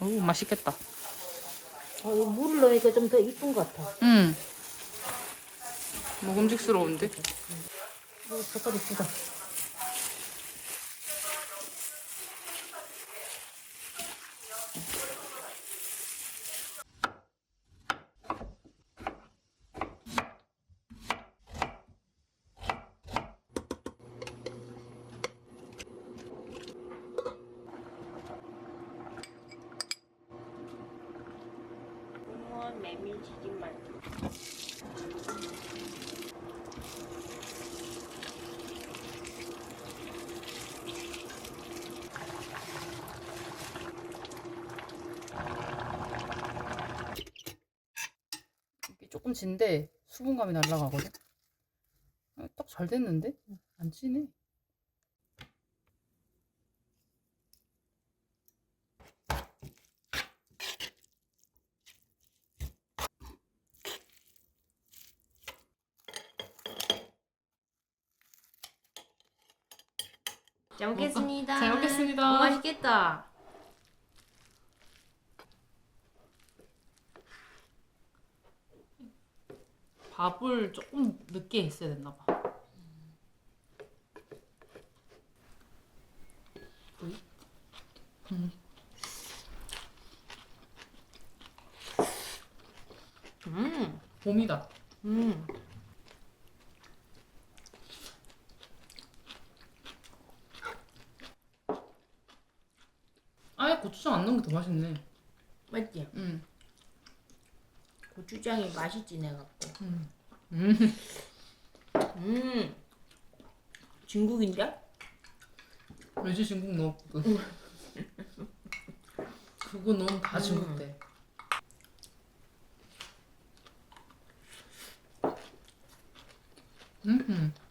오, 맛있겠다. 어, 이거 물을 넣으니까 좀 더 이쁜 것 같아. 음. 먹음직스러운데? 어, 색깔 이쁘다. 진데 수분감이 날라가거든? 딱 잘 됐는데? 안 찌네. 잘 먹겠습니다 잘 먹겠습니다. 너무 맛있겠다 밥을 조금 늦게 했어야 됐나 봐. 음, 봄이다. 음. 아예 고추장 안 넣은 게 더 맛있네. 맞지? 음. 고추장이 맛이 진해갖고 음. 음 중국인데? 외지 중국 넣었거든. 그거 넣으면 다 음. 중국 돼. 음. 음.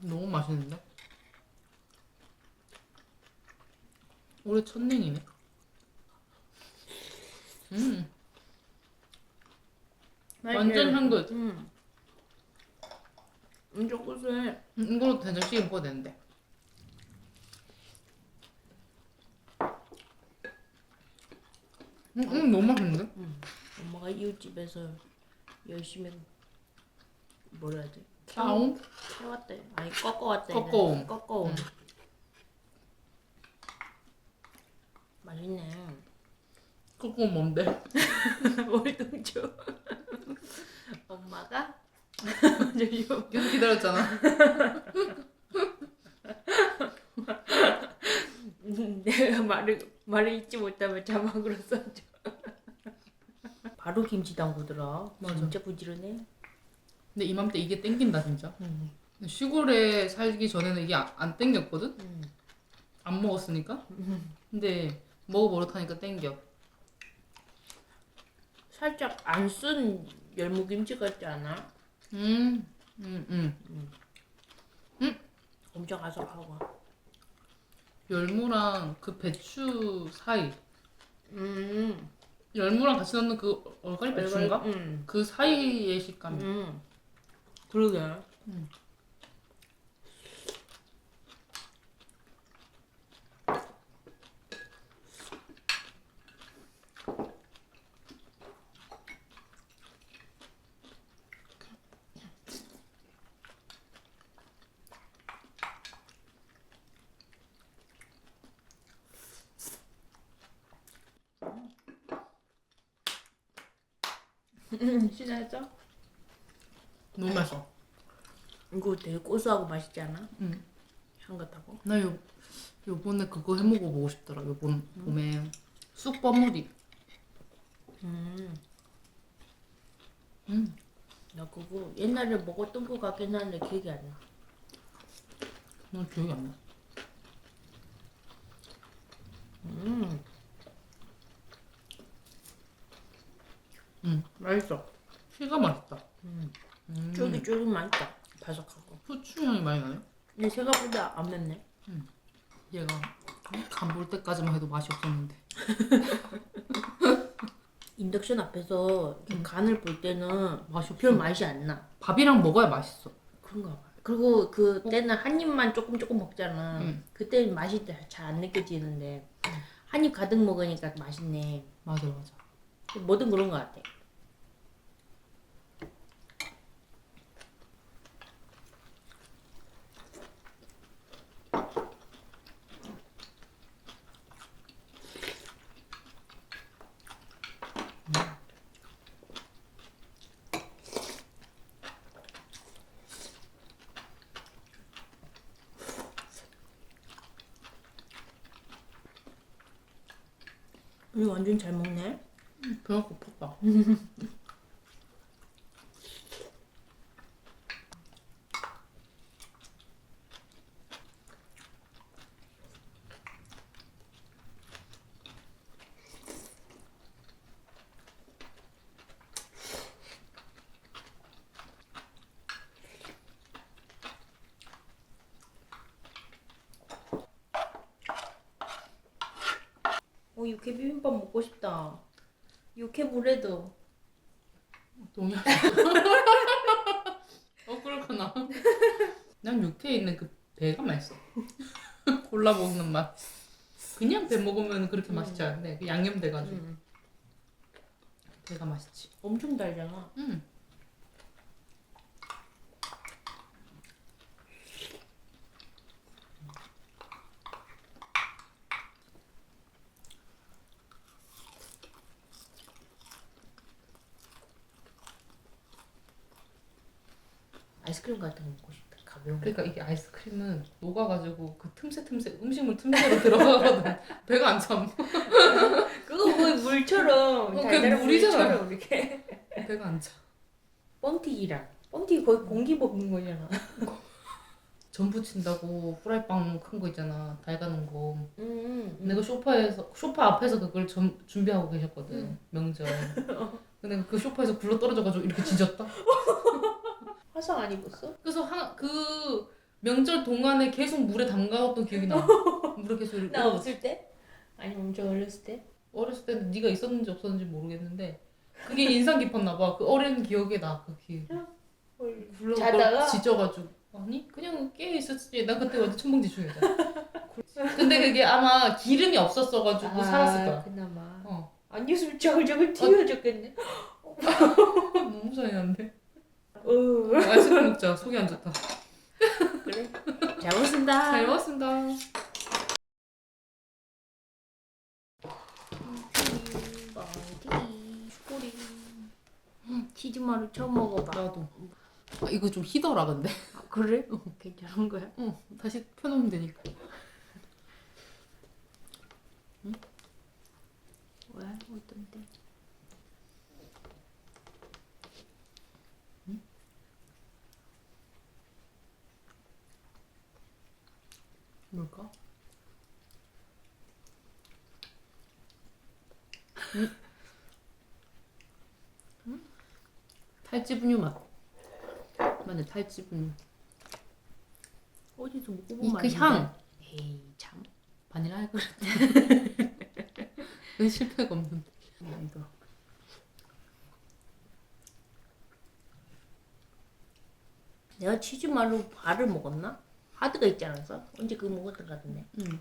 너무 맛있는데? 올해 첫 냉이네. 음. 완전 향긋. 음. 엄청 고소해 음, 이걸로 된장찌개 먹어야 되는데. 음, 음 너무 맛있는데? 음. 엄마가 이웃집에서 열심히 뭐라 해야 돼? 싸움? 캐왔대 아니 꺾어왔대 꺾어옴. 꺾어옴 음. 맛있네 그거 뭔데? 월등초 엄마가 저요 계속 기다렸잖아. 내가 말을 말을 잊지 못하면 자막으로 써줘 바로 김치 담그더라 맞아. 진짜 부지런해 근데 이맘때 이게 땡긴다 진짜. 음. 시골에 살기 전에는 이게 안, 안 땡겼거든? 음. 안 먹었으니까. 음. 근데 먹어 버릇하니까 땡겨. 살짝 안 쓴 열무김치 같지 않아? 음, 음, 음. 엄청 아삭하고 열무랑 그 배추 사이. 음. 열무랑 같이 넣는 그 얼갈이 배추인가? 음. 그 사이의 식감이. 음. 그러게 음. 음. 신나죠? 너무 맛있어. 이거 되게 고소하고 맛있지 않아? 음. 향긋하고 나 요, 요번에 그거 해 먹어보고 싶더라. 요번 봄에 쑥 버무리. 음. 음. 나 그거 옛날에 먹었던 거 같긴 한데 기억이 안 나. 난 기억이 안 나. 음. 음. 맛있어. 피가 맛있다. 음. 음. 쫄깃쫄깃 맛있다. 바삭하고. 후추 향이 많이 나요? 근데 생각보다 안 맵네. 얘가 간 볼 때까지만 해도 맛이 없었는데. 인덕션 앞에서 이렇게 음. 간을 볼 때는 맛이 없어. 별 맛이 안 나. 밥이랑 먹어야 맛있어. 그런가 봐. 그리고 그 때는 한 입만 조금 조금 먹잖아. 응. 그때 맛이 잘 안 느껴지는데 한 입 가득 먹으니까 맛있네. 맞아 맞아. 뭐든 그런 것 같아. 우리 완전 잘 먹네. 배가 고팠다. 어 육회 비빔밥 먹고 싶다. 육회 물에도 동의할 어 그렇구나. 난 육회에 있는 그 배가 맛있어. 골라 먹는 맛. 그냥 배 먹으면 그렇게 맛있지 않은데 그 양념 돼가지고 음, 배가 맛있지. 엄청 달잖아. 음. 아이스크림 같은 거 먹고 싶다. 그러니까 이게 아이스크림은 녹아가지고 그 틈새 틈새 음식물 틈새로 들어가거든. 배가 안 참. 그거 뭐 물처럼 어, 그게 물이잖아. 물처럼 이렇게. 배가 안 차. 뻥튀기랑 뻥튀기 거의 공기 먹는 거잖아. 전 부친다고 프라이빵 큰 거 있잖아. 달가는 거. 음, 음. 내가 소파에서 소파 앞에서 그걸 전, 준비하고 계셨거든 응. 명절. 근데 그 소파에서 굴러 떨어져가지고 이렇게 지졌다. 화상 안 입었어? 그래서 한, 그 명절 동안에 계속 물에 담가왔던 기억이 나. 물에 계속 이렇게. 나 없을 때? 아니면 엄청 어렸을 때? 어렸을 때는 네가 있었는지 없었는지 모르겠는데 그게 인상 깊었나 봐. 그 어린 기억에 나 그 기억. 굴러 자다가? 지져가지고 아니 그냥 깨 있었지. 나 그때 완전 천방지축이었잖아. 근데 그게 아마 기름이 없었어가지고 살았을 거야. 아, 그나마. 어. 아니었으면 저글저글 튀어졌겠네. 너무 잔인한데. 어. 아이스크림 먹자. 속이 안 좋다. 그래. 잘 먹습니다. 잘 먹었습니다. 슈코리. 치즈마루 처음 먹어봐. 나도. 아, 이거 좀 희더라 근데. 아, 그래? 괜찮은 거야? 어, 다시 펴놓으면 되니까. 왜? 어떤데? 뭘까? 음. 탈지분유 맛. 맞네, 탈지분유. 어디서 먹어본 이그 맛인데? 향. 에이 참. 바닐라 할. 왜 실패가 없는데. 음, 이거. 내가 치즈마루 발을 먹었나? 하드가 있지 않았어? 언제 그거 먹었던 것 같은데. 응.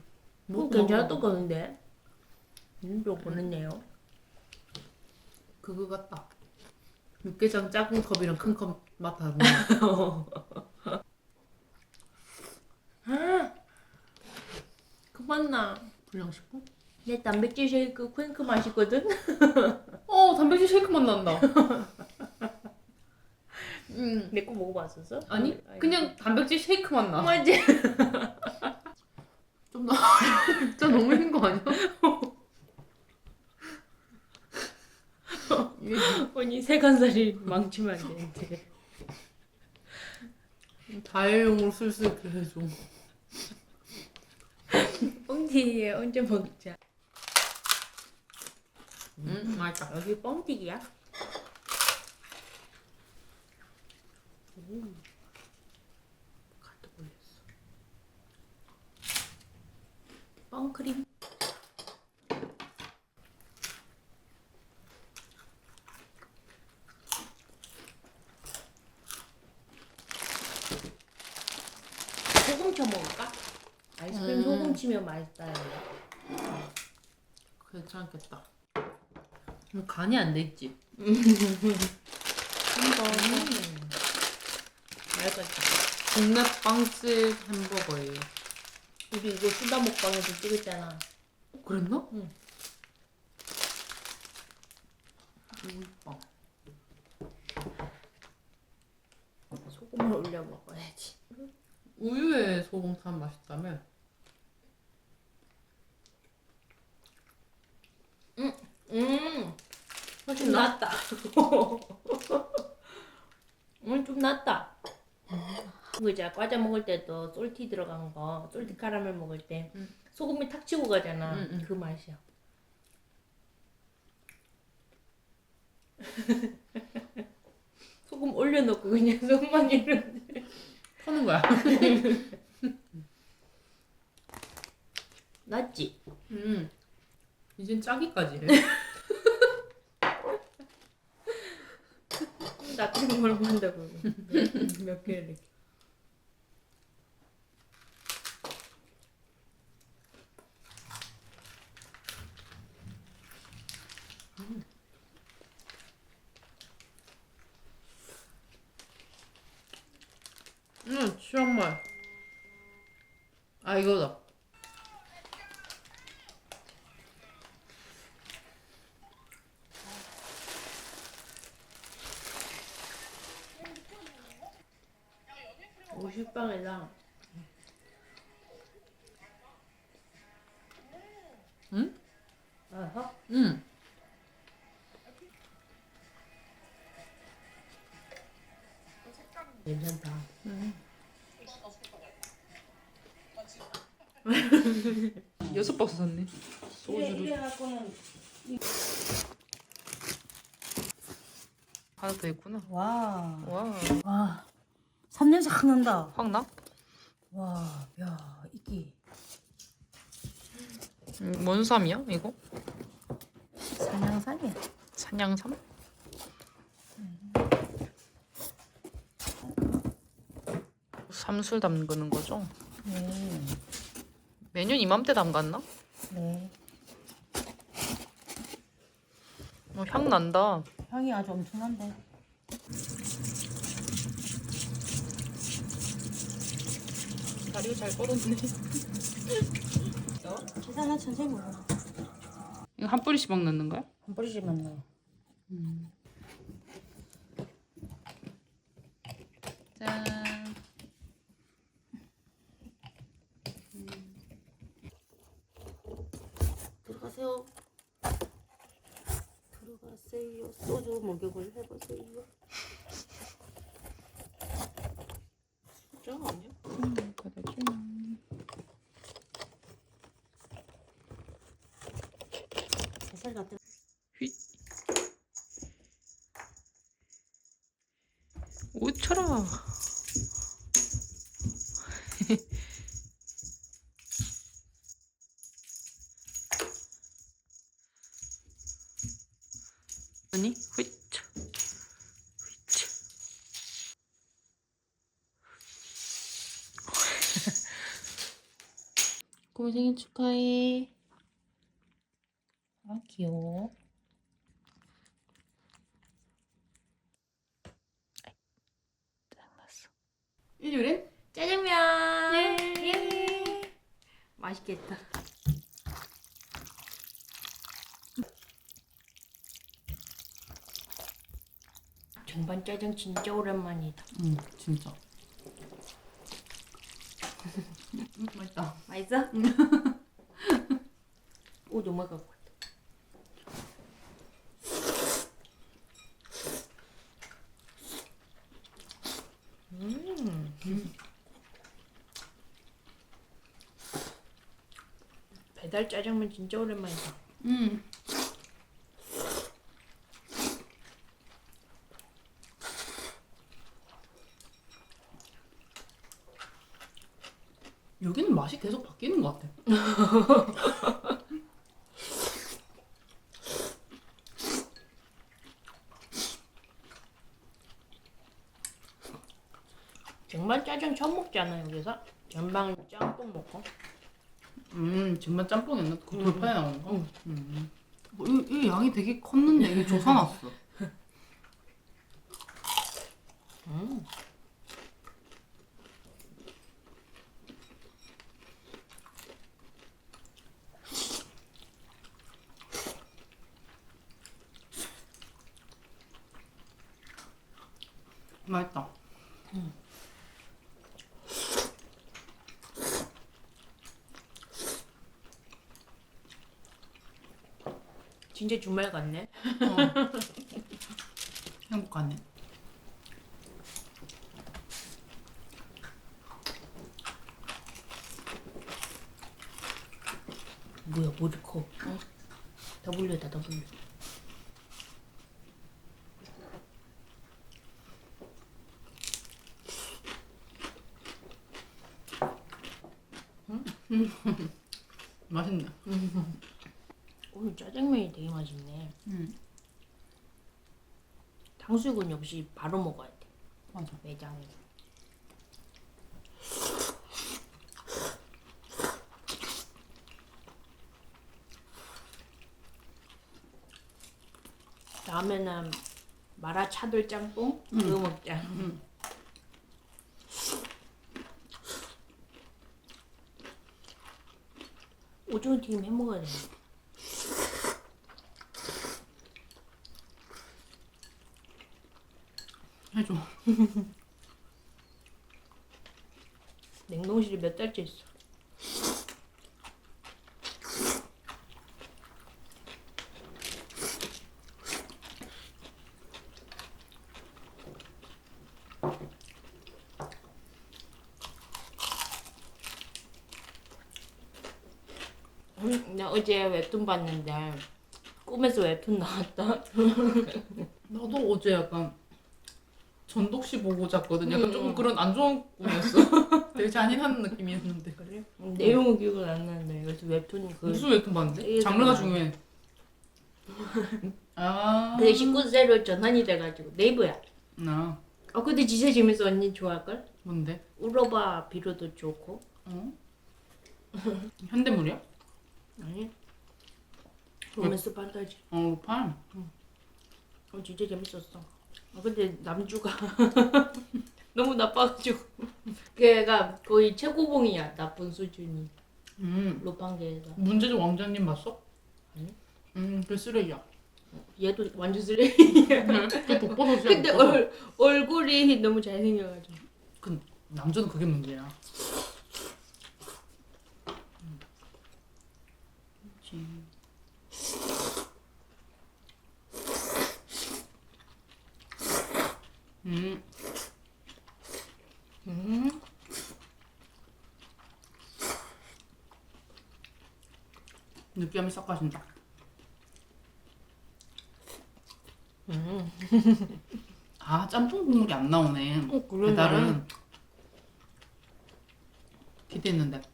뭐 괜찮았던 거 같은데. 음, 좀 보냈네요. 그거 같다. 육개장 작은 컵이랑 큰 컵 맛 다르네. 그 맛나. 불량식품? 내 단백질 쉐이크 퀸크 맛이거든. 어, 단백질 쉐이크 맛 난다. 음. 내거 먹어봤었어? 아니, 그냥 단백질 쉐이크 맛 나. 맞지. 좀 나. 진짜 너무 힘거 아니야? 이게 언니 세간살이 망치면 안 되는데. 다회용으로 쓸수 있게 해줘. 뻥튀기 언제 먹자. 음, 맛있다. 여기 뻥튀기야? 오, 카톡 올렸어. 뻥크림. 소금 쳐 먹을까? 아이스크림 음. 소금 치면 맛있다. 이거. 괜찮겠다. 간이 안 돼 있지. 한번. 있겠다. 국내 빵집 햄버거예요. 우리 이거 수다 먹방에서 찍었잖아. 그랬나? 응. 우유빵. 소금을 올려 먹어야지. 우유에 소금 타면 맛있다며? 음, 훨씬? 낫다. 음, 좀 낫다. 그거 이제 과자 먹을 때도 솔티 들어간 거, 솔티 카라멜 먹을 때 음. 소금이 탁 치고 가잖아. 음, 음. 그 맛이야. 소금 올려놓고 그냥 손만 이러는데 퍼는 거야. 낫지? 음. 이젠 짜기까지 해. 나 그런 걸 한다고 몇 개를 음, 치앙마이. 아, 이거다. 오십빵이랑 하나 더 있구나. 와. 와, 와. 삼냄새 확 난다. 확 나? 와, 야, 이게 음, 뭔 쌈이야, 이거? 산양산이야. 산양삼? 삼술 담그는 거죠? 네, 매년 이맘때 담갔나? 네. 어, 향 난다. 향이 아주 엄청난데. 다리가 잘 뻗었네. 계산은 천천히 먹어. 이거 한 뿌리씩 막 넣는 거야? 한 뿌리씩만 넣어. 짠. 들어가세요. 들어가세요. 소주 목욕을 해보세요. 짠 아니야? 살살 같은. 휘. 오쳐라. 아니, 휘차. 휘차. 고모 생일 축하해. 아, 귀여워. 일요일엔 짜장면 예. 맛있겠다 전반 짜장 진짜 오랜만이다 응, 진짜. 음, 맛있다. 맛있어? 오 너무 갖고 왔다 음. 배달 짜장면 진짜 오랜만이다 음. 여기는 맛이 계속 바뀌는 것 같아. 먹잖아 여기서 전방 짬뽕 먹고. 음 정말 짬뽕이었나? 그 음. 돌판에 나오는 거? 음. 음. 뭐, 이, 이 양이 되게 컸는데 이게 조사났어. 음. 맛있다. 진짜 주말 같네. 어. 행복하네. 뭐야 머리 커. 어? 더블유다 더블유. 맛있네. 오늘 짜장면이 되게 맛있네. 음. 탕수육은 역시 바로 먹어야 돼. 맞아. 매장에서. 다음에는 마라 차돌 짬뽕 그거 먹자. 음. 오징어 튀김 해 먹어야 돼. 해줘. 냉동실에 몇 달째 있어. 음, 나 어제 웹툰 봤는데 꿈에서 웹툰 나왔다. 나도 어제 약간 전독시 보고 잤거든. 약간 음. 조금 그런 안 좋은 꿈이었어. 되게 잔인한 느낌이었는데. 그래? 음, 내용은 기억은 안 나는데 그래서 웹툰 그 무슨 웹툰 봤는데? 장르가 정말- 중요해. 아. 근데 19세로 전환이 돼가지고 네이버야. 나어 근데 진짜 재밌어 언니 좋아할걸? 뭔데? 울어봐 비로도 좋고 어? 현대물이야? 아니 로맨스 판타지 어, 루팔. 어 진짜 재밌었어 어, 근데 남주가 너무 나빠가지고 걔가 거의 최고봉이야 나쁜 수준이 음. 로판계에서 문제적 왕자님 봤어? 아니. 음, 그 쓰레기야. 얘도 완전 쓰레기 그 독버섯이야. 근데 독버섯. 얼, 얼굴이 너무 잘생겨가지고 그 남자는 그게 문제야. 음. 그렇지. 음, 음. 느끼함이 싹 가신다. 음. 아, 짬뽕 국물이 안 나오네. 어, 그러네. 배달은 기대했는데.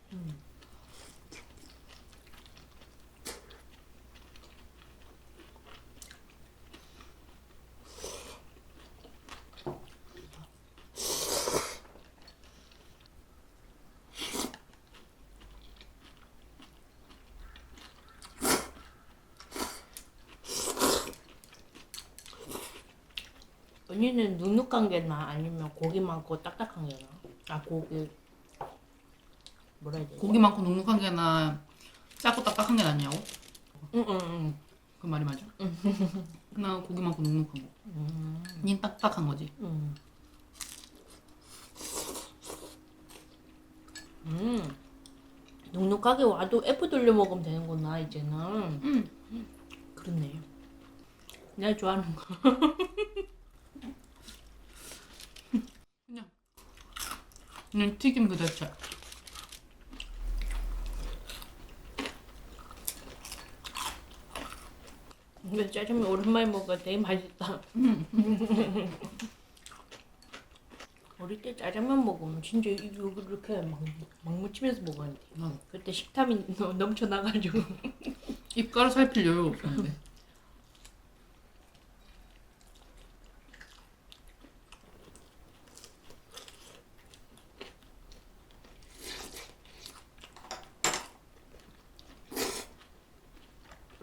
언니는 눅눅한 게 나? 아니면 고기 많고 딱딱한 게 나? 아 고기 뭐라 해야 되지? 고기 많고 눅눅한 게 나, 작고 딱딱한 게 낫냐고? 응응응 그 말이 맞아? 나 고기 많고 눅눅한 거. 음. 닌 딱딱한 거지. 음. 음. 눅눅하게 와도 F 돌려 먹으면 되는구나 이제는. 응. 그렇네. 내가 좋아하는 거. 그냥 튀김 그 자체. 근데 짜장면 오랜만에 먹으니까 되게 맛있다. 어릴 때 짜장면 먹으면 진짜 이렇게 막, 막 묻히면서 먹었는데 나도. 그때 식탐이 너- 넘쳐나가지고 입가를 살필 여유가 없었는데.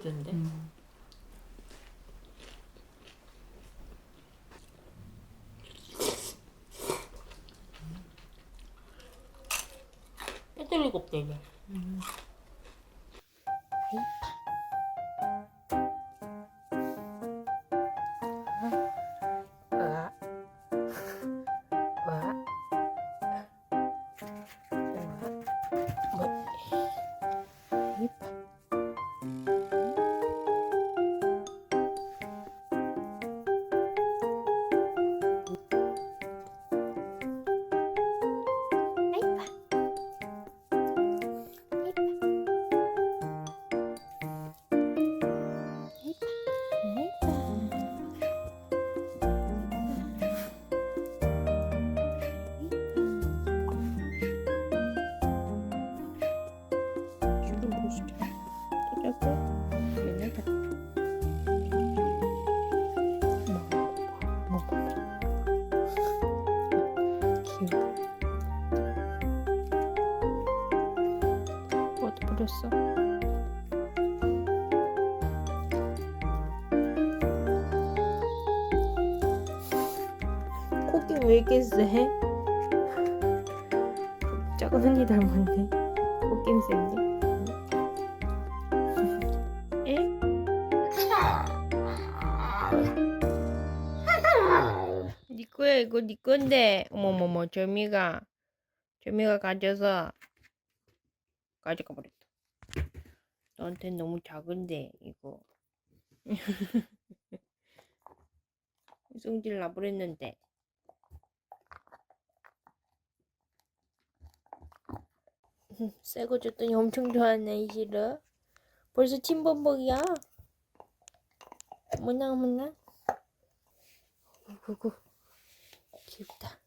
있던데. 음. 일곱 대네. 와. 버렸어? 코기 왜 이렇게 세? 작은 언니 닮았네. 코긴 센데. 에? 니 거야 이거 니 건데. 어머머머 절미가 절미가 가져서 가져가 버렸다. 너한테 너무 작은데 이거. 성질 나버렸는데. 새거 줬더니 엄청 좋아하네 이 싫어. 벌써 침범벅이야. 어머나 어머나. 구구 귀엽다.